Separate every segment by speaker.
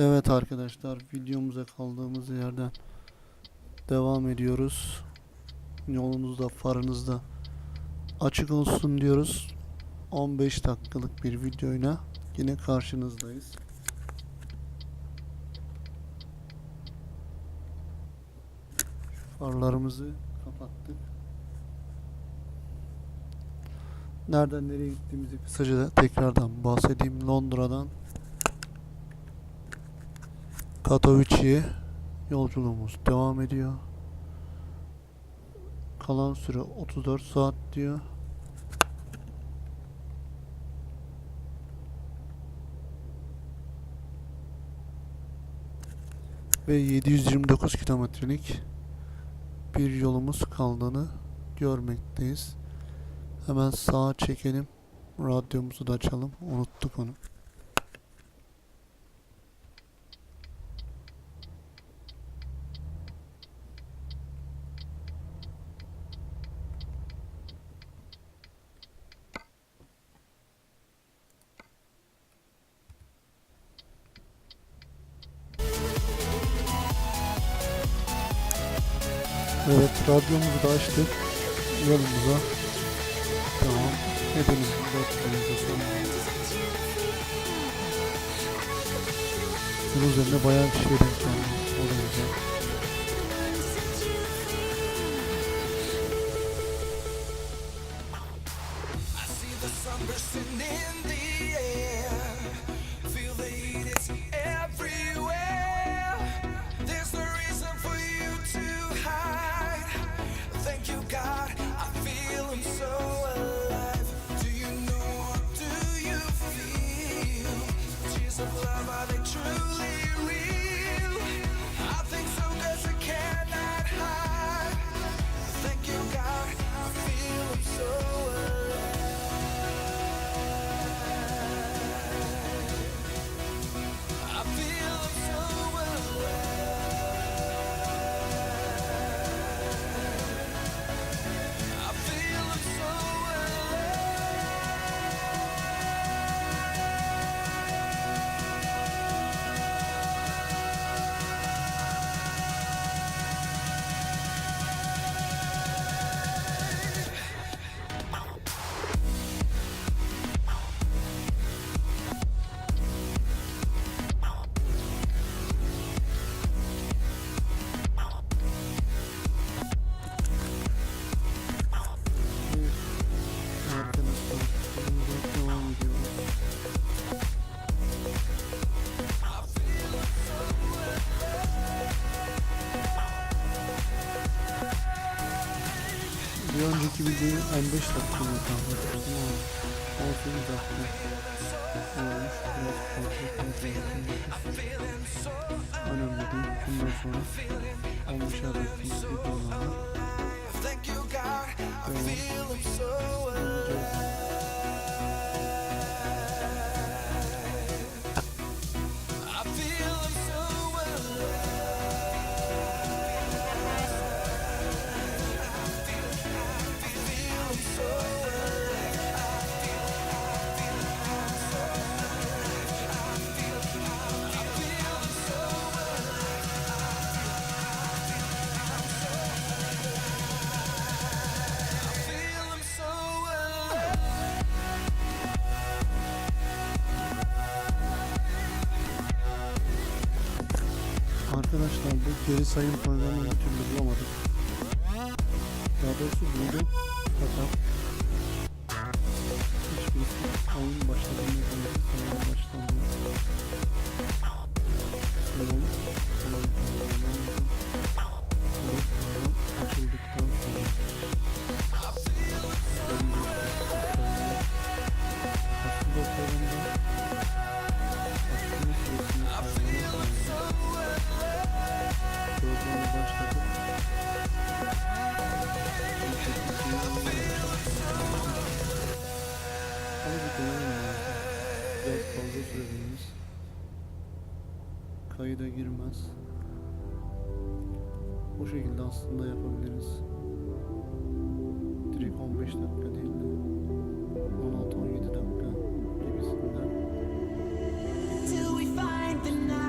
Speaker 1: Evet arkadaşlar videomuza kaldığımız yerden devam ediyoruz. Yolunuzda farınızda açık olsun diyoruz. 15 dakikalık bir videoyla yine karşınızdayız. Farlarımızı kapattık. Nereden nereye gittiğimizi kısaca da tekrardan bahsedeyim. Londra'dan Katowice'ye yolculuğumuz devam ediyor. Kalan süre 34 saat diyor. Ve 729 kilometrelik bir yolumuz kaldığını görmekteyiz. Hemen sağa çekelim. Radyomuzu da açalım. Unuttuk onu. Evet, radyomuzu da açtık. Yolumuza Tamam. Hepiniz dörtlerinize Bunun üzerinde bayağı bir şey denk geldi. O da
Speaker 2: in the
Speaker 1: 15 dakika mı kaldı? Ama 18 dakika olmuş. Biraz fazla şey Önemli değil. Bundan sonra
Speaker 2: 15
Speaker 1: dakika kullanmak. Geri sayım programını bir türlü bulamadık. Daha doğrusu buldum fakat Deneyelim ya. Biraz. Kayıda girmez. Bu şekilde aslında yapabiliriz. Direkt 15 dakika değil de 16-17 dakika gibisinden.
Speaker 3: Till we find the night.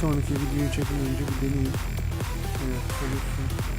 Speaker 1: sonraki videoyu çekmeden önce bir deneyeyim. Evet,
Speaker 2: görüyorsunuz.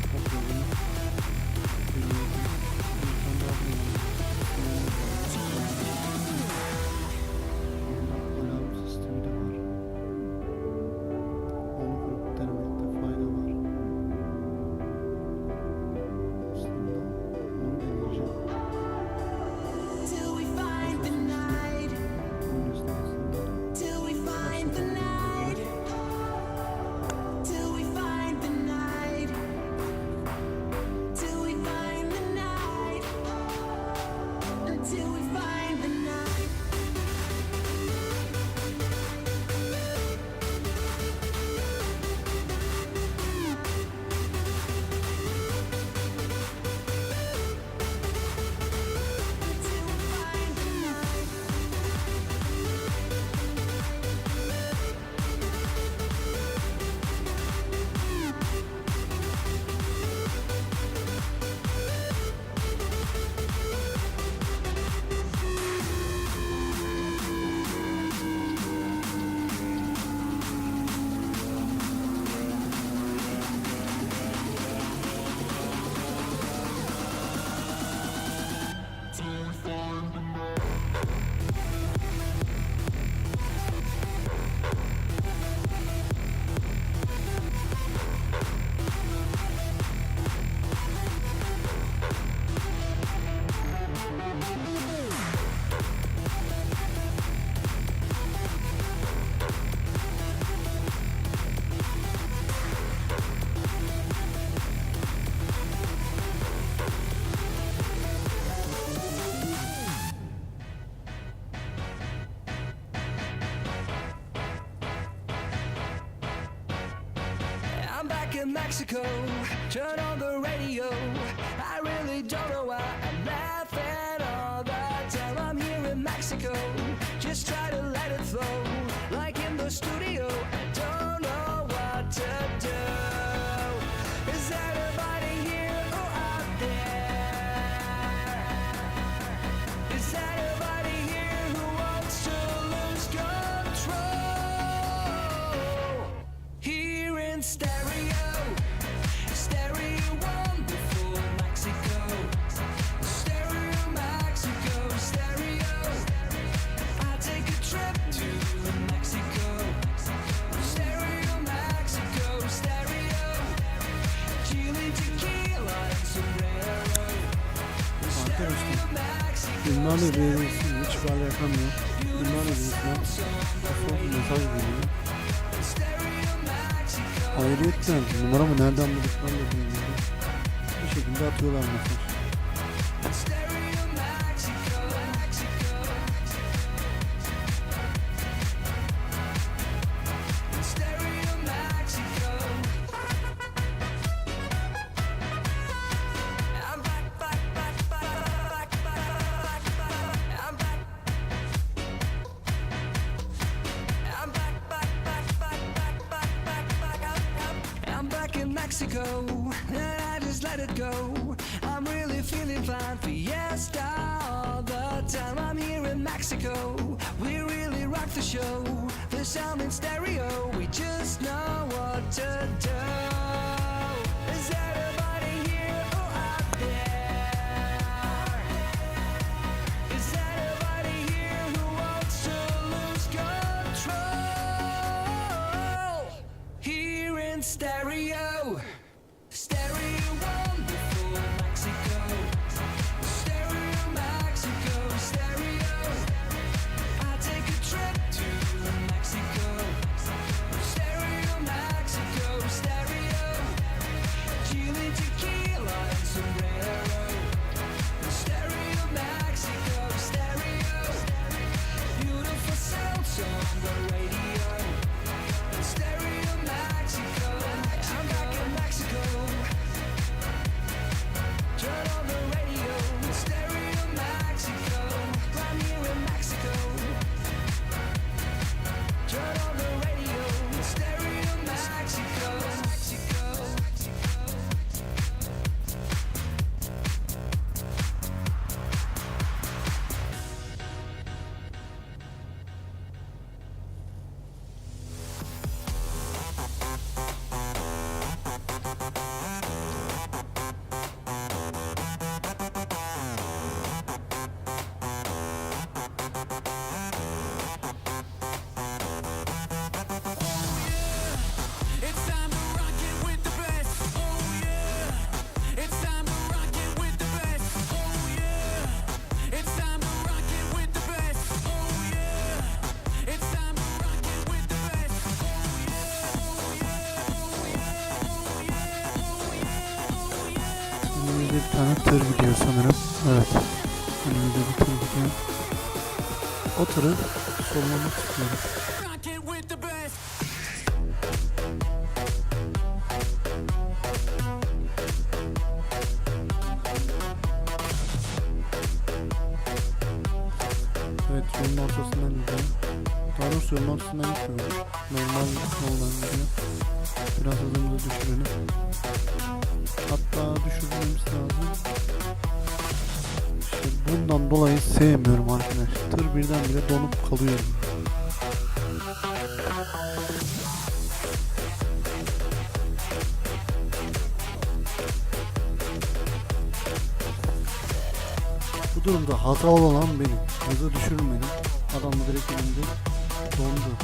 Speaker 2: in Mexico. Turn on the radio. I really don't know
Speaker 1: Ünvan ödeyebilirsin. Hiç alakam yok. Ünvan ödeyebilirsin. Kafam mesaj geliyor. Ayrıyetten numaramı nereden bulduklarını da bilmiyorum. Bu şekilde atıyorlar mesaj.
Speaker 2: Mexico. and I just let it go. I'm really feeling fine. Fiesta all the time. I'm here in Mexico. We really rock the show. The sound in stereo. We just know what to do.
Speaker 1: Sanırım. Evet. Önümüzde bir tır gidiyor. O tırı sollamak istiyorum. Bundan dolayı sevmiyorum arkadaşlar. Birdenbire donup kalıyor. Bu durumda hatalı olan benim. Hızı düşürmedim. Adam da direkt önümde dondu.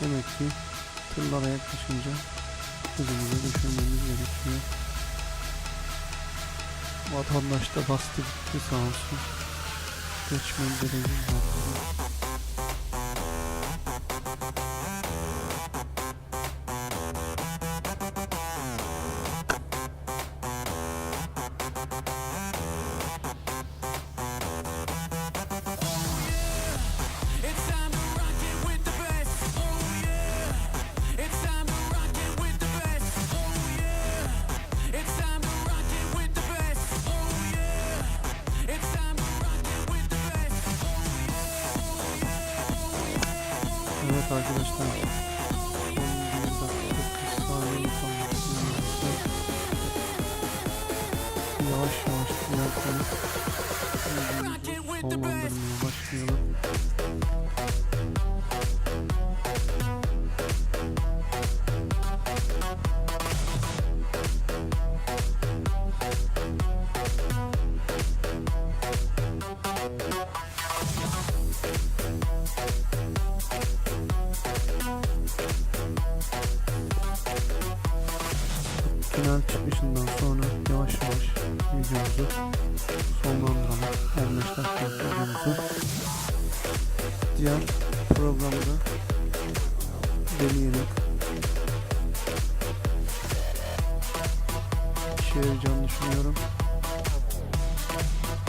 Speaker 1: Demek ki tırlara yaklaşınca hızımızı düşürmemiz gerekiyor. Vatandaş da bastı gitti sağ olsun. Gerekiyor.
Speaker 2: It's
Speaker 1: arkadaşlar. Son bir dakika 40 saniye. Yavaş yavaş ilerleyelim. Sonlandırmaya başlayalım. Diğer programda deneyelim. İşe yarayacağını düşünüyorum.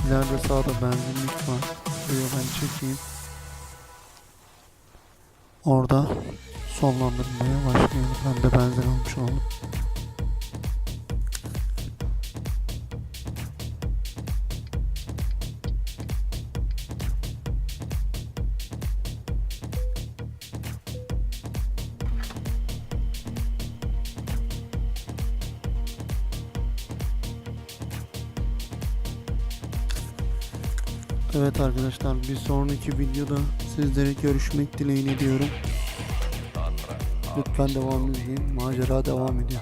Speaker 1: İleride sağda benzinlik var. Buraya ben çekeyim. Orada sonlandırmaya başlayalım. Evet arkadaşlar bir sonraki videoda sizlere görüşmek dileğiyle diyorum. Lütfen devam izleyin. Macera devam ediyor.